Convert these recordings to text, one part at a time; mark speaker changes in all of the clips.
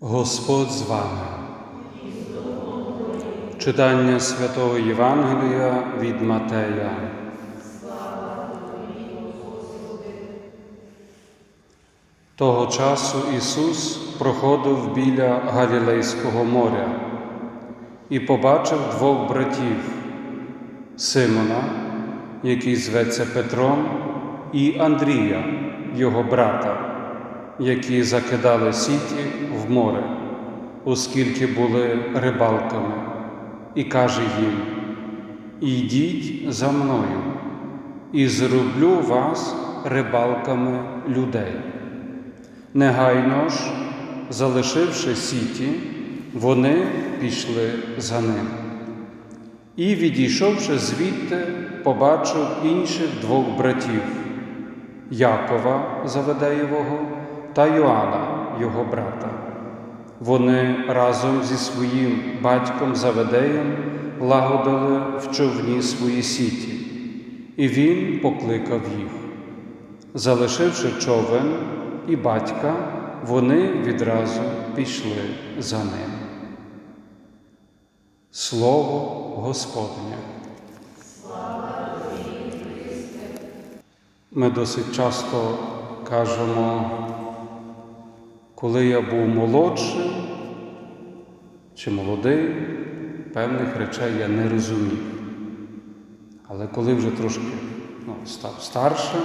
Speaker 1: Господь з вами. Читання Святого Євангелія від Матея. Того часу Ісус проходив біля Галілейського моря і побачив двох братів Симона, який зветься Петром, і Андрія, його брата, які закидали сіті в море, оскільки були рибалками, і каже їм: Ідіть за мною, і зроблю вас рибалками людей. Негайно ж, залишивши сіті, вони пішли за ним. І, відійшовши звідти, побачив інших двох братів Якова Заведеєвого та Йоанна, його брата. Вони разом зі своїм батьком Заведеєм лагодили в човні свої сіті, і він покликав їх. Залишивши човен і батька, вони відразу пішли за ним. Слово Господнє. Ми досить часто кажемо, коли я був молодшим чи молодий, певних речей я не розумів. Але коли вже трошки ну, став старшим,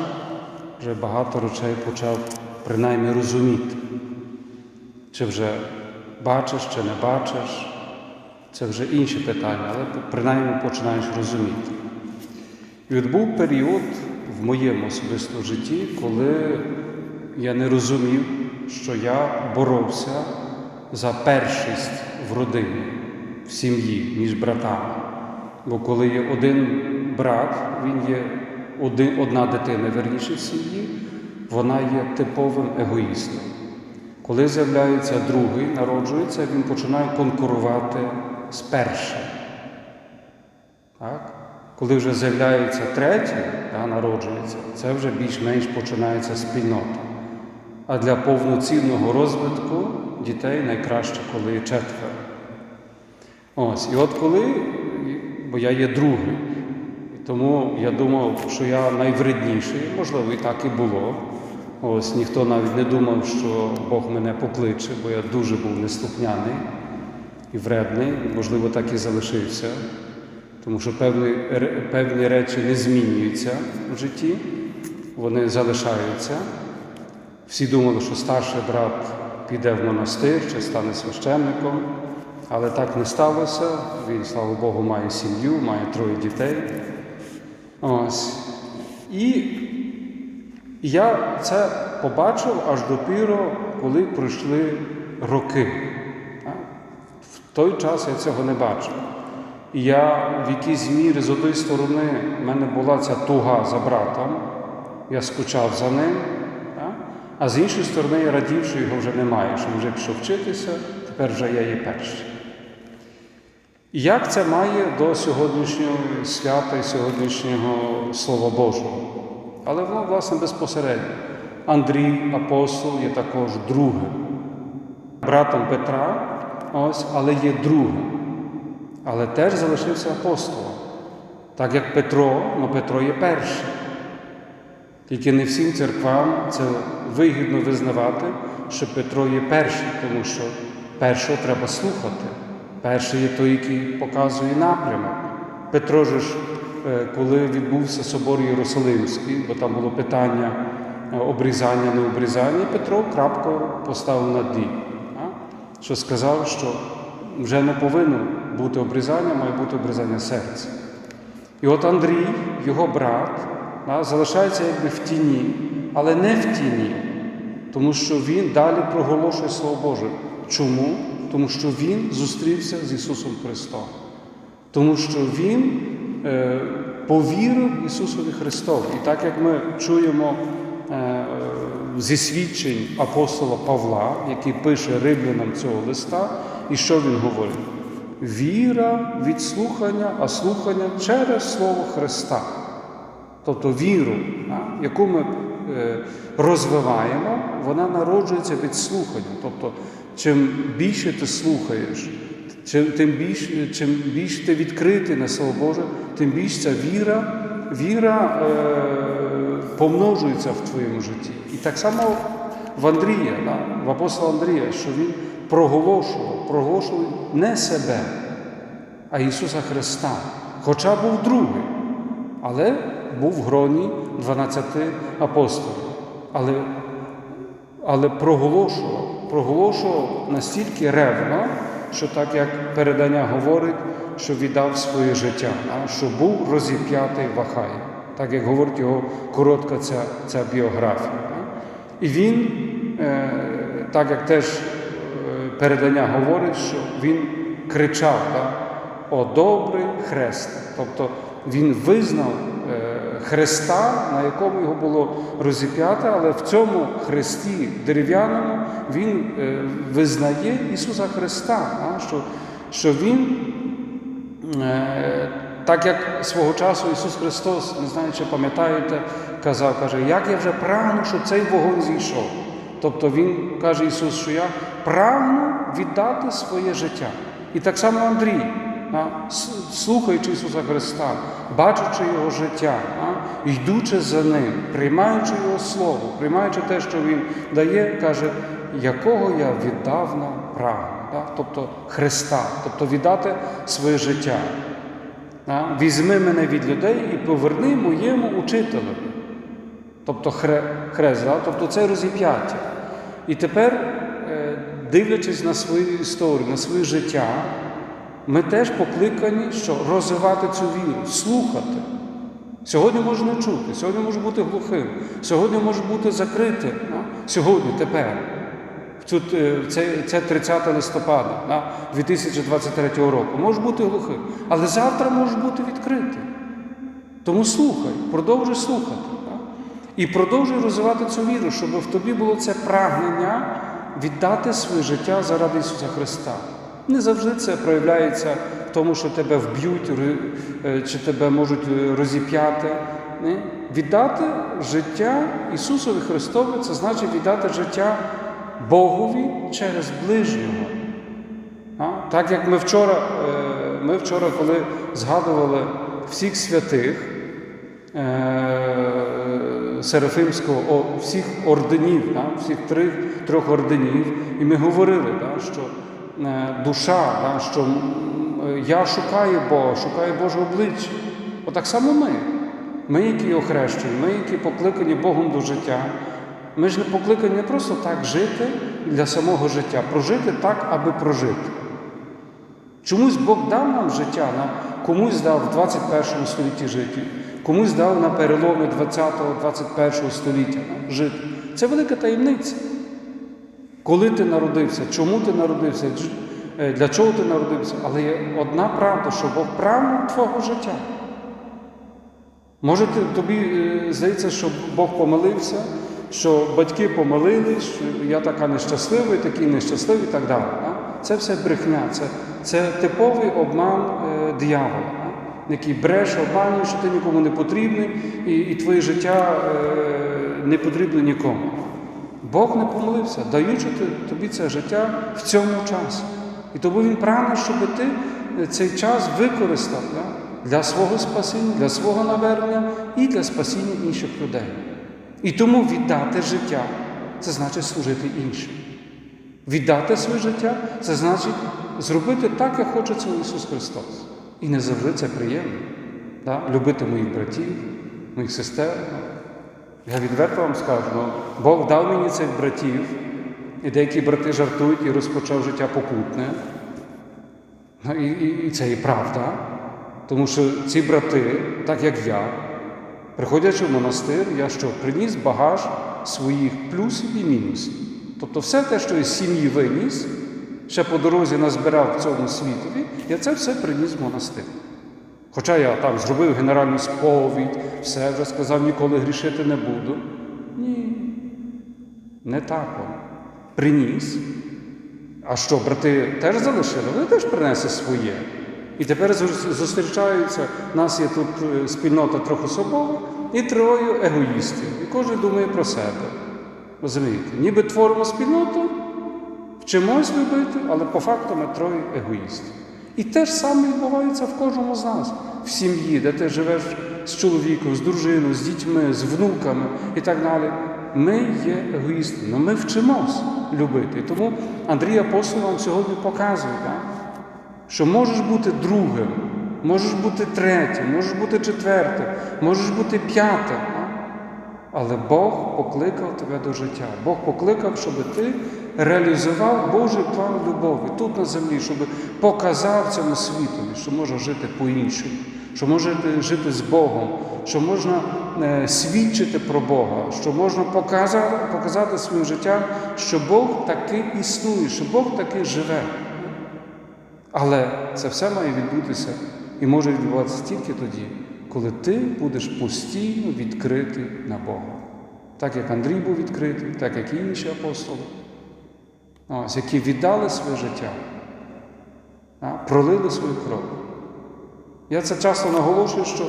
Speaker 1: вже багато речей почав принаймні розуміти. Чи вже бачиш, чи не бачиш, це вже інші питання, але принаймні починаєш розуміти. І от був період в моєму особистому житті, коли я не розумів, що я боровся за першість в родині, в сім'ї між братами. Бо коли є один брат, він є один, одна дитина, верніше в сім'ї, вона є типовим егоїстом. Коли з'являється другий, народжується, він починає конкурувати з першим. Так? Коли вже з'являється третій, та, народжується, це вже більш-менш починається спільнота. А для повноцінного розвитку дітей найкраще, коли четверо. Ось, і от коли, бо я є другий, тому я думав, що я найвредніший, можливо, і так і було. Ось ніхто навіть не думав, що Бог мене покличе, бо я дуже був неслухняний і вредний, можливо, так і залишився, тому що певні, певні речі не змінюються в житті, вони залишаються. Всі думали, що старший брат піде в монастир чи стане священником, але так не сталося. Він, слава Богу, має сім'ю, має троє дітей. Ось. І я це побачив аж допіро, коли пройшли роки. В той час я цього не бачив. І я в якійсь мірі з однієї сторони в мене була ця туга за братом, я скучав за ним, а з іншої сторони я радів, що його вже немає, що вже пішов вчитися, тепер вже я є перший. І як це має до сьогоднішнього свята і сьогоднішнього Слова Божого? Але воно, власне, безпосередньо. Андрій, апостол, є також другим, братом Петра, ось, але є другим. Але теж залишився апостолом. Так як Петро, ну Петро є перший. Тільки не всім церквам це вигідно визнавати, що Петро є перший, тому що першого треба слухати. Перший є той, який показує напрямок. Петро ж, коли відбувся собор Єрусалимський, бо там було питання обрізання, не обрізання, Петро крапку поставив на «ді», що сказав, що вже не повинно бути обрізання, має бути обрізання серця. І от Андрій, його брат, залишається якби в тіні, але не в тіні, тому що він далі проголошує Слово Боже. Чому? Тому що Він зустрівся з Ісусом Христом. Тому що Він е, повірив Ісусові Христові. І так як ми чуємо е, зі свідчень апостола Павла, який пише римлянам цього листа, і що він говорить? Віра від слухання, а слухання через Слово Христа. Тобто віру, яку ми розвиваємо, вона народжується від слухання. Тобто чим більше ти слухаєш, чим, тим більше, чим більше ти відкритий на Слово Боже, тим більше ця віра, віра е, помножується в твоєму житті. І так само в Андрія, да, в апостола Андрія, що він проголошував, проголошував не себе, а Ісуса Христа. Хоча був другий, але був в гроні 12 апостолів. Але, але проголошував, проголошував настільки ревно, що так як передання говорить, що віддав своє життя, а, що був розіп'ятий в Ахаї, так як говорить його коротка ця, ця біографія. І він, е, так як теж е, передання говорить, що він кричав, о добрий хрест. Тобто він визнав хреста, на якому його було розіп'яте, але в цьому хресті дерев'яному він е, визнає Ісуса Христа, що, що Він, е, так як свого часу Ісус Христос, не знаю, чи пам'ятаєте, казав, каже, як я вже прагну, щоб цей вогонь зійшов. Тобто Він каже Ісус, що я прагну віддати своє життя. І так само Андрій, слухаючи Ісуса Христа, бачачи Його життя, йдучи за Ним, приймаючи Його Слово, приймаючи те, що Він дає, каже, якого я віддавна прагну. Тобто Христа, тобто віддати своє життя. Візьми мене від людей і поверни моєму учителю. Тобто хре, хрест, да? тобто це розіп'яття. І тепер, е, дивлячись на свою історію, на своє життя, ми теж покликані, що розвивати цю віру, слухати. Сьогодні може не чути, сьогодні може бути глухим, сьогодні може бути закритим. Сьогодні, тепер. Е, це, це 30 листопада да? 2023 року. Може бути глухим, але завтра може бути відкритим. Тому слухай, продовжуй слухати. І продовжуй розвивати цю віру, щоб в тобі було це прагнення віддати своє життя заради Ісуса Христа. Не завжди це проявляється в тому, що тебе вб'ють е, чи тебе можуть е, розіп'яти. Віддати життя Ісусові Христові це значить віддати життя Богові через ближнього. Так як ми вчора, е, ми вчора, коли згадували всіх святих Серафимського, всіх орденів, всіх трьох, орденів, і ми говорили, що душа, да, що е, я шукаю Бога, шукаю Божого обличчя. Отак само ми. Ми, які охрещені, ми, які покликані Богом до життя, ми ж не покликані не просто так жити для самого життя, прожити так, аби прожити. Чомусь Бог дав нам життя, комусь дав в 21 столітті жити, комусь дав на переломі 20-21 століття жити. Це велика таємниця. Коли ти народився, чому ти народився, е, для чого ти народився, але є одна правда, що Бог прагнув твого життя. Може, тобі е, здається, що Бог помилився, що батьки помилились, що я така нещаслива, такий нещасливий і так далі. Це все брехня, це, це типовий обман е, диявола, який бреше, обманює, що ти нікому не потрібний, і, і твоє життя не потрібне нікому. Бог не помилився, даючи тобі це життя в цьому часі. І тому Він прагне, щоб ти е, цей час використав да, для свого спасіння, для свого навернення і для спасіння інших людей. І тому віддати життя це значить служити іншим. Віддати своє життя це значить зробити так, як хоче це Ісус Христос. І не завжди це приємно. Да? Любити моїх братів, моїх сестер. Я відверто вам скажу, ну, Бог дав мені цих братів, і деякі брати жартують і розпочав життя покутне. Ну, І, і, і це і правда. Тому що ці брати, так як я, приходячи в монастир, я що приніс багаж своїх плюсів і мінусів. Тобто все те, що із сім'ї виніс, ще по дорозі назбирав в цьому світові, я це все приніс в монастир. Хоча я там зробив генеральну сповідь, все вже сказав, ніколи грішити не буду. Ні, не так. воно. Приніс. А що, брати теж залишили? Вони теж принесли своє. І тепер зустрічаються, у нас є тут е, спільнота трьохособова і троє егоїстів. І кожен думає про себе. Розумієте? Ніби творимо спільноту, Вчимось любити, але по факту ми троє егоїсти. І те ж саме відбувається в кожному з нас, в сім'ї, де ти живеш з чоловіком, з дружиною, з дітьми, з внуками і так далі. Ми є егоїстами, ми вчимось любити. Тому Андрій Апостол нам сьогодні показує, так? що можеш бути другим, можеш бути третім, можеш бути четвертим, можеш бути п'ятим. Але Бог покликав тебе до життя. Бог покликав, щоб ти реалізував Божий план любові тут на землі, щоб показав цьому світові, що можна жити по-іншому, що можна жити з Богом, що можна е, свідчити про Бога, що можна показати, показати своїм життям, що Бог таки існує, що Бог таки живе. Але це все має відбутися і може відбуватися тільки тоді, коли ти будеш постійно відкритий на Бога. Так як Андрій був відкритий, так як і інші апостоли, ось, які віддали своє життя, пролили свою кров. Я це часто наголошую, що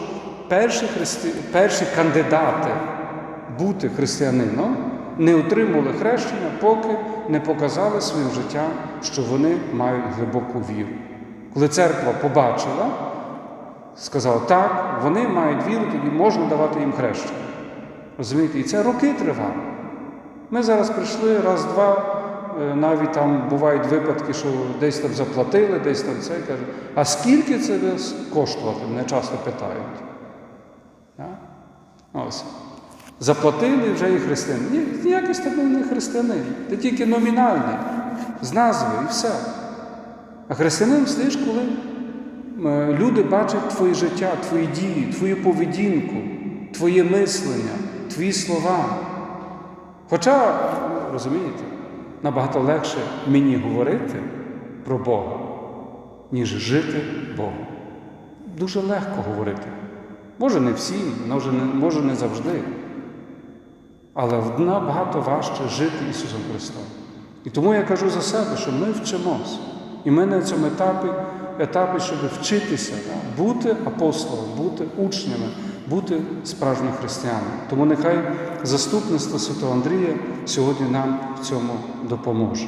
Speaker 1: перші, христи... перші кандидати бути християнином не отримали хрещення, поки не показали своїм життям, що вони мають глибоку віру. Коли церква побачила, сказала, так, вони мають віру, тоді можна давати їм хрещення. Розумієте? І це роки тривало. Ми зараз прийшли раз-два, навіть там бувають випадки, що десь там заплатили, десь там це кажуть. А скільки це коштувати? Мене часто питають. Ось. Заплатили вже і християнин. Ні, ніякий тебе не християнин. Ти тільки номінальний, з назви і все. А християнин стаєш, коли е, люди бачать твоє життя, твої дії, твою поведінку, твоє мислення, твої слова. Хоча, розумієте, набагато легше мені говорити про Бога, ніж жити Богом. Дуже легко говорити. Може, не всім, може не, може не завжди. Але набагато важче жити Ісусом Христом. І тому я кажу за себе, що ми вчимось. І ми на цьому етапі, етапі щоб вчитися, бути апостолом, бути учнями, бути справжнім християнами. Тому нехай заступництво Святого Андрія сьогодні нам в цьому допоможе.